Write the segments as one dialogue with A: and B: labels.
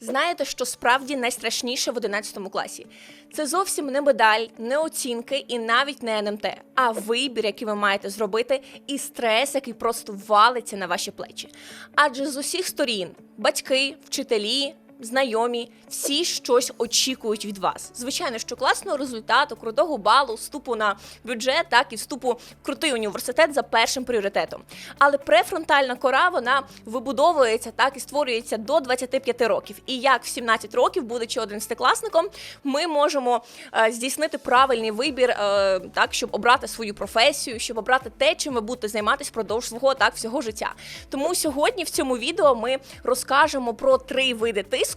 A: Знаєте, що справді найстрашніше в 11 класі? Це зовсім не медаль, не оцінки і навіть не НМТ, а вибір, який ви маєте зробити, і стрес, який просто валиться на ваші плечі. Адже з усіх сторін батьки, вчителі. Знайомі, всі щось очікують від вас. Звичайно, що класного результату, крутого балу, вступу на бюджет, так і вступу в крутий університет за першим пріоритетом. Але префронтальна кора вона вибудовується так і створюється до 25 років. І як в 17 років, будучи 11-класником, ми можемо е, здійснити правильний вибір, е, так щоб обрати свою професію, щоб обрати те, чим ви будете займатися впродовж свого так всього життя. Тому сьогодні в цьому відео ми розкажемо про три види тиску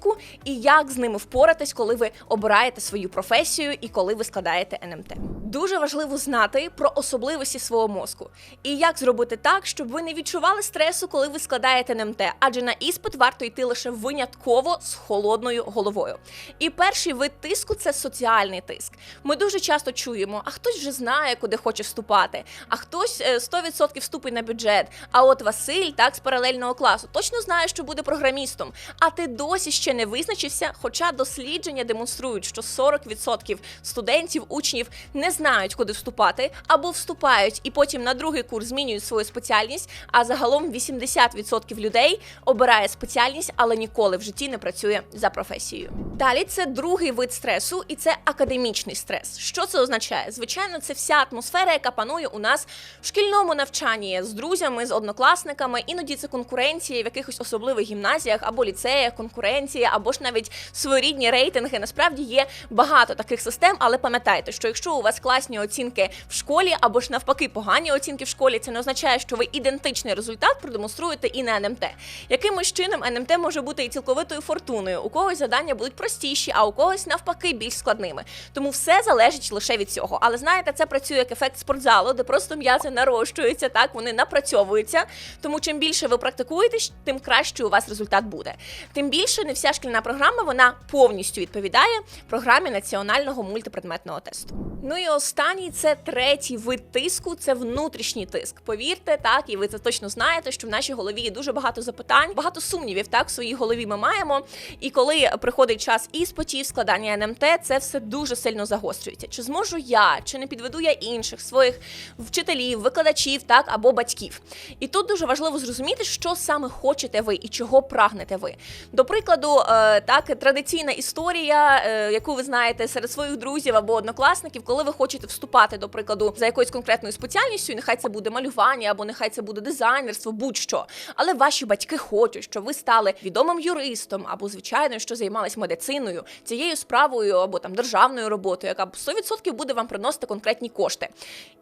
A: і як з ними впоратись, коли ви обираєте свою професію і коли ви складаєте НМТ. Дуже важливо знати про особливості свого мозку і як зробити так, щоб ви не відчували стресу, коли ви складаєте НМТ, адже на іспит варто йти лише винятково з холодною головою. І перший вид тиску це соціальний тиск. Ми дуже часто чуємо, а хтось вже знає, куди хоче вступати, а хтось е, 100% вступить на бюджет. А от Василь, так з паралельного класу, точно знає, що буде програмістом. А ти досі ще не визначився. Хоча дослідження демонструють, що 40% студентів, учнів не знають, куди вступати, або вступають і потім на другий курс змінюють свою спеціальність. А загалом 80% людей обирає спеціальність, але ніколи в житті не працює за професією. Далі це другий вид стресу, і це академічний стрес. Що це означає? Звичайно, це вся атмосфера, яка панує у нас в шкільному навчанні з друзями, з однокласниками. Іноді це конкуренція в якихось особливих гімназіях або ліцеях, конкуренція, або ж навіть своєрідні рейтинги. Насправді є багато таких систем, але пам'ятайте, що якщо у вас класні оцінки в школі, або ж навпаки погані оцінки в школі, це не означає, що ви ідентичний результат продемонструєте і на НМТ. Якимось чином НМТ може бути і цілковитою фортуною. У когось завдання будуть простіші, а у когось навпаки більш складними. Тому все залежить лише від цього. Але знаєте, це працює як ефект спортзалу, де просто м'язи нарощуються, так вони напрацьовуються. Тому чим більше ви практикуєтесь, тим краще у вас результат буде. Тим більше не вся шкільна програма вона повністю відповідає програмі національного мультипредметного тесту. Ну і останній це третій вид тиску, це внутрішній тиск. Повірте, так, і ви це точно знаєте, що в нашій голові є дуже багато запитань, багато сумнівів. Так, в своїй голові ми маємо. І коли приходить час іспитів, складання НМТ, це все дуже сильно загострюється. Чи зможу я, чи не підведу я інших своїх вчителів, викладачів, так або батьків. І тут дуже важливо зрозуміти, що саме хочете ви і чого прагнете ви. До прикладу, е, так традиційна історія, е, яку ви знаєте серед своїх друзів або однокласників, коли ви хочете вступати, до прикладу, за якоюсь конкретною спеціальністю, нехай це буде малювання, або нехай це буде дизайнерство, будь-що. Але ваші батьки хочуть, щоб ви стали відомим юристом, або звичайно, що займались медициною, цією справою або там державною роботою, яка 100% буде вам приносити конкретні кошти.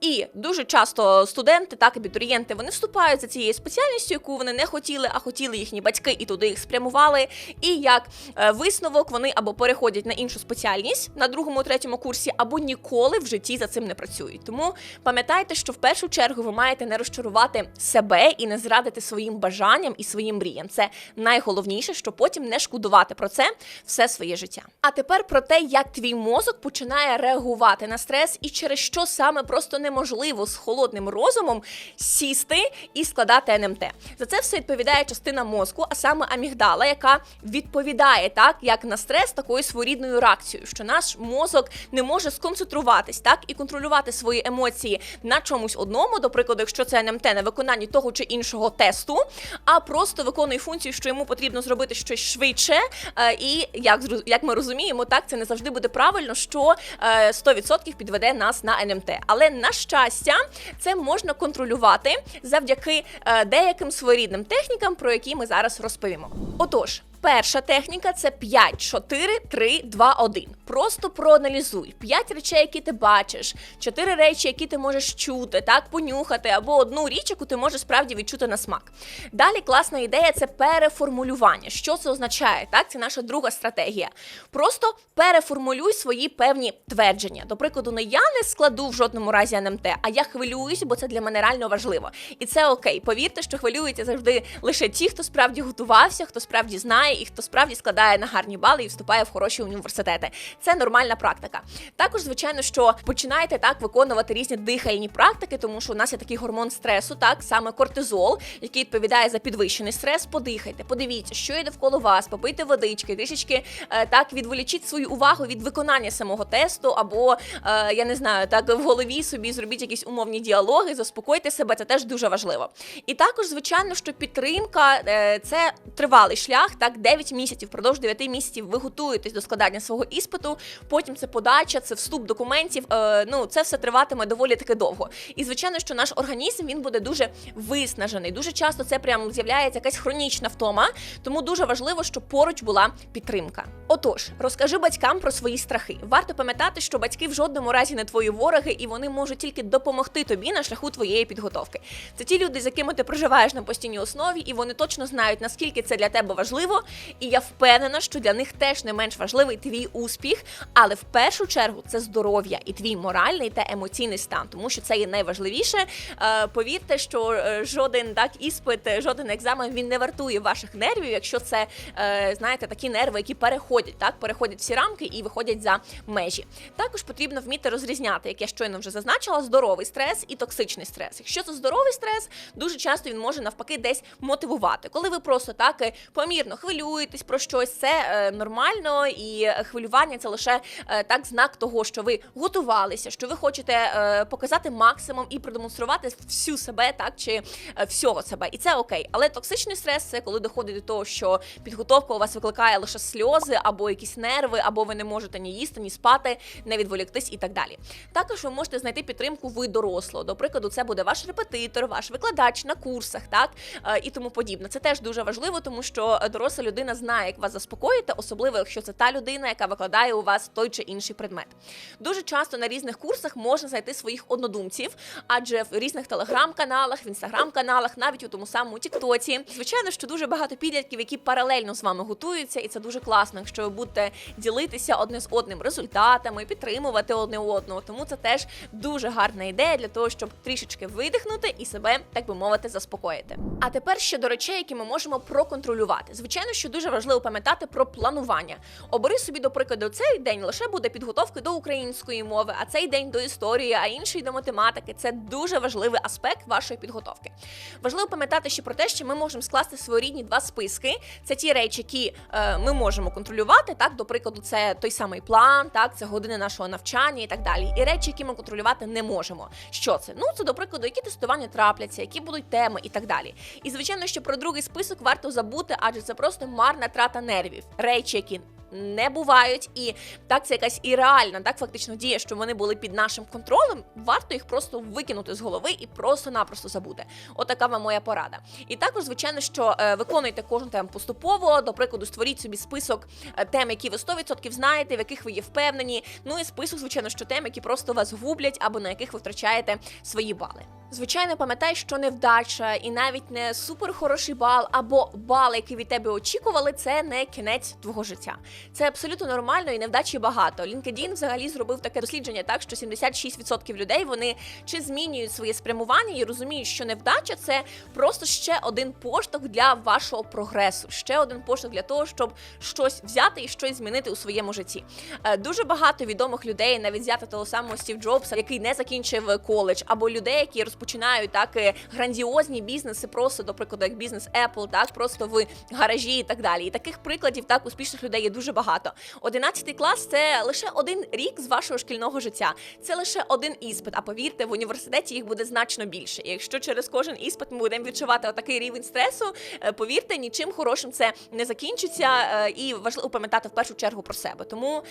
A: І дуже часто студенти, так абітурієнти, вони вступають за цією спеціальністю, яку вони не хотіли, а хотіли їхні батьки, і туди їх спрямували. І як е, висновок вони або переходять на іншу спеціальність на другому, третьому курсі, або ніколи в житті за цим не працюють. Тому пам'ятайте, що в першу чергу ви маєте не розчарувати себе і не зрадити своїм бажанням і своїм мріям. Це найголовніше, щоб потім не шкодувати про це все своє життя. А тепер про те, як твій мозок починає реагувати на стрес і через що саме просто неможливо з холодним розумом сісти і складати НМТ. За це все відповідає частина мозку, а саме амігдала, яка відповідає так, як на стрес, такою своєрідною реакцією, що наш мозок не може сконцентруватись так і контролювати свої емоції на чомусь одному, до прикладу, якщо це НМТ на виконанні того чи іншого тесту, а просто виконує функцію, що йому потрібно зробити щось швидше. Е, І як як ми розуміємо, так це не завжди буде правильно, що е, 100% підведе нас на НМТ. Але на щастя, це можна контролювати завдяки е, деяким своєрідним технікам, про які ми зараз розповімо. Отож. Перша техніка це 5, 4, 3, 2, 1. Просто проаналізуй 5 речей, які ти бачиш, 4 речі, які ти можеш чути, так, понюхати, або одну річ, яку ти можеш справді відчути на смак. Далі класна ідея це переформулювання. Що це означає? Так, це наша друга стратегія. Просто переформулюй свої певні твердження. До прикладу, не я не складу в жодному разі НМТ, а я хвилююсь, бо це для мене реально важливо. І це окей. Повірте, що хвилюються завжди лише ті, хто справді готувався, хто справді знає. Знає і хто справді складає на гарні бали і вступає в хороші університети. Це нормальна практика. Також, звичайно, що починаєте так виконувати різні дихальні практики, тому що у нас є такий гормон стресу, так саме кортизол, який відповідає за підвищений стрес. Подихайте, подивіться, що є довкола вас, попийте водички, трішечки е, так відволічіть свою увагу від виконання самого тесту, або е, я не знаю, так в голові собі зробіть якісь умовні діалоги, заспокойте себе. Це теж дуже важливо. І також, звичайно, що підтримка е, це тривалий шлях, так 9 місяців, впродовж 9 місяців ви готуєтесь до складання свого іспиту. Потім це подача, це вступ документів. Е, ну це все триватиме доволі таки довго. І звичайно, що наш організм він буде дуже виснажений. Дуже часто це прямо з'являється якась хронічна втома, тому дуже важливо, щоб поруч була підтримка. Отож, розкажи батькам про свої страхи. Варто пам'ятати, що батьки в жодному разі не твої вороги, і вони можуть тільки допомогти тобі на шляху твоєї підготовки. Це ті люди, з якими ти проживаєш на постійній основі, і вони точно знають, наскільки це для тебе важливо. І я впевнена, що для них теж не менш важливий твій успіх, але в першу чергу це здоров'я і твій моральний та емоційний стан, тому що це є найважливіше. Е, повірте, що е, жоден так іспит, е, жоден екзамен він не вартує ваших нервів, якщо це знаєте такі нерви, які переходять, так переходять всі рамки і виходять за межі. Також потрібно вміти розрізняти, як я щойно вже зазначила, здоровий стрес і токсичний стрес. Якщо це здоровий стрес, дуже часто він може навпаки десь мотивувати. Коли ви просто так помірно хвилюєтесь про щось, це е, нормально, і хвилювання це лише е, так знак того, що ви готувалися, що ви хочете е, показати максимум і продемонструвати всю себе, так чи всього себе, і це окей. Але токсичний стрес це коли доходить до того, що підготовка у вас викликає лише сльози або якісь нерви, або ви не можете ні їсти, ні спати, не відволіктись і так далі. Також ви можете знайти підтримку ви дорослого. До прикладу, це буде ваш репетитор, ваш викладач на курсах, так і тому подібне. Це теж дуже важливо, тому що доросла людина знає, як вас заспокоїти, особливо якщо це та людина, яка викладає у вас той чи інший предмет. Дуже часто на різних курсах можна знайти своїх однодумців, адже в різних телеграм-каналах, в інстаграм-каналах, навіть у тому самому Тіктоці. Звичайно, що дуже багато підлітків, які паралельно з вами готуються, і це дуже класно, якщо ви будете ділитися одне з одним результатами, підтримувати одне одного. Тому це теж дуже гарна ідея для того, щоб трішечки видихнути і себе, так би мовити, заспокоїти. А тепер ще до речей, які ми можемо проконтролювати. Звичайно, що дуже важливо пам'ятати про планування. Обери собі, до прикладу, цей день лише буде підготовки до української мови, а цей день до історії, а інший до математики. Це дуже важливий аспект вашої підготовки. Важливо пам'ятати ще про те, що ми можемо скласти своєрідні два списки. Це ті речі, які е, ми можемо контролювати. Так, до прикладу, це той самий план, так, це години нашого навчання і так далі. І речі, які ми контролювати не можемо. Що це? Ну це до прикладу, які тестування трапляться, які будуть теми і так далі. І звичайно, що про другий список варто забути, адже це просто марна трата нервів. Речі, які не бувають, і так це якась і реальна, так фактично дія, що вони були під нашим контролем. Варто їх просто викинути з голови і просто-напросто забути. Отака вам моя порада. І також, звичайно, що е, виконуйте кожну тему поступово. До прикладу, створіть собі список е, тем, які ви 100% знаєте, в яких ви є впевнені. Ну і список, звичайно, що тем, які просто вас гублять або на яких ви втрачаєте свої бали. Звичайно, пам'ятай, що невдача і навіть не супер хороший бал або бал, який від тебе очікували, це не кінець твого життя. Це абсолютно нормально і невдачі багато. LinkedIn взагалі зробив таке дослідження, так що 76% людей вони чи змінюють своє спрямування і розуміють, що невдача це просто ще один поштовх для вашого прогресу, ще один поштовх для того, щоб щось взяти і щось змінити у своєму житті. Е, Дуже багато відомих людей, навіть взяти того самого Стів Джобса, який не закінчив коледж, або людей, які розпочинають так е, грандіозні бізнеси, просто до прикладу, як бізнес Apple, так просто в гаражі і так далі. І таких прикладів так успішних людей є дуже багато. 11 клас це лише один рік з вашого шкільного життя. Це лише один іспит. А повірте, в університеті їх буде значно більше. Якщо через кожен іспит ми будемо відчувати отакий рівень стресу, е, повірте, нічим хорошим це не закінчиться. е, І важливо пам'ятати в першу чергу про себе. Тому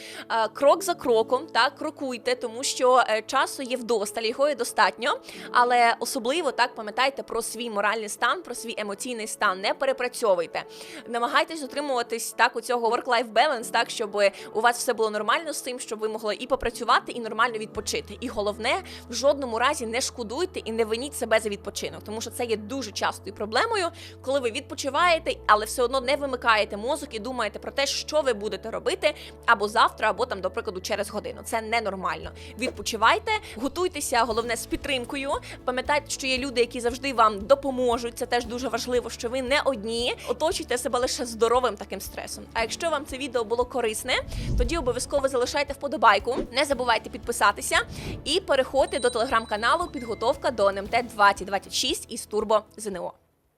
A: крок за кроком, так крокуйте, тому що часу є вдосталь, його є достатньо. Але особливо так пам'ятайте про свій моральний стан, про свій емоційний стан. Не перепрацьовуйте. Намагайтесь дотримуватись так у цього work-life balance, так щоб у вас все було нормально з цим, щоб ви могли і попрацювати, і нормально відпочити. І головне, в жодному разі не шкодуйте і не виніть себе за відпочинок, тому що це є дуже частою проблемою, коли ви відпочиваєте, але все одно не вимикаєте мозок і думаєте про те, що ви будете робити або завтра, або там, до прикладу, через годину. Це ненормально. Відпочивайте, готуйтеся, головне з підтримкою. Пам'ятайте, що є люди, які завжди вам допоможуть. Це теж дуже важливо, що ви не одні. Оточуйте себе лише здоровим таким стресом. А якщо вам це відео було корисне, тоді обов'язково залишайте вподобайку. Не забувайте підписатися і переходьте до телеграм-каналу Підготовка до НМТ 2026 із Турбо ЗНО.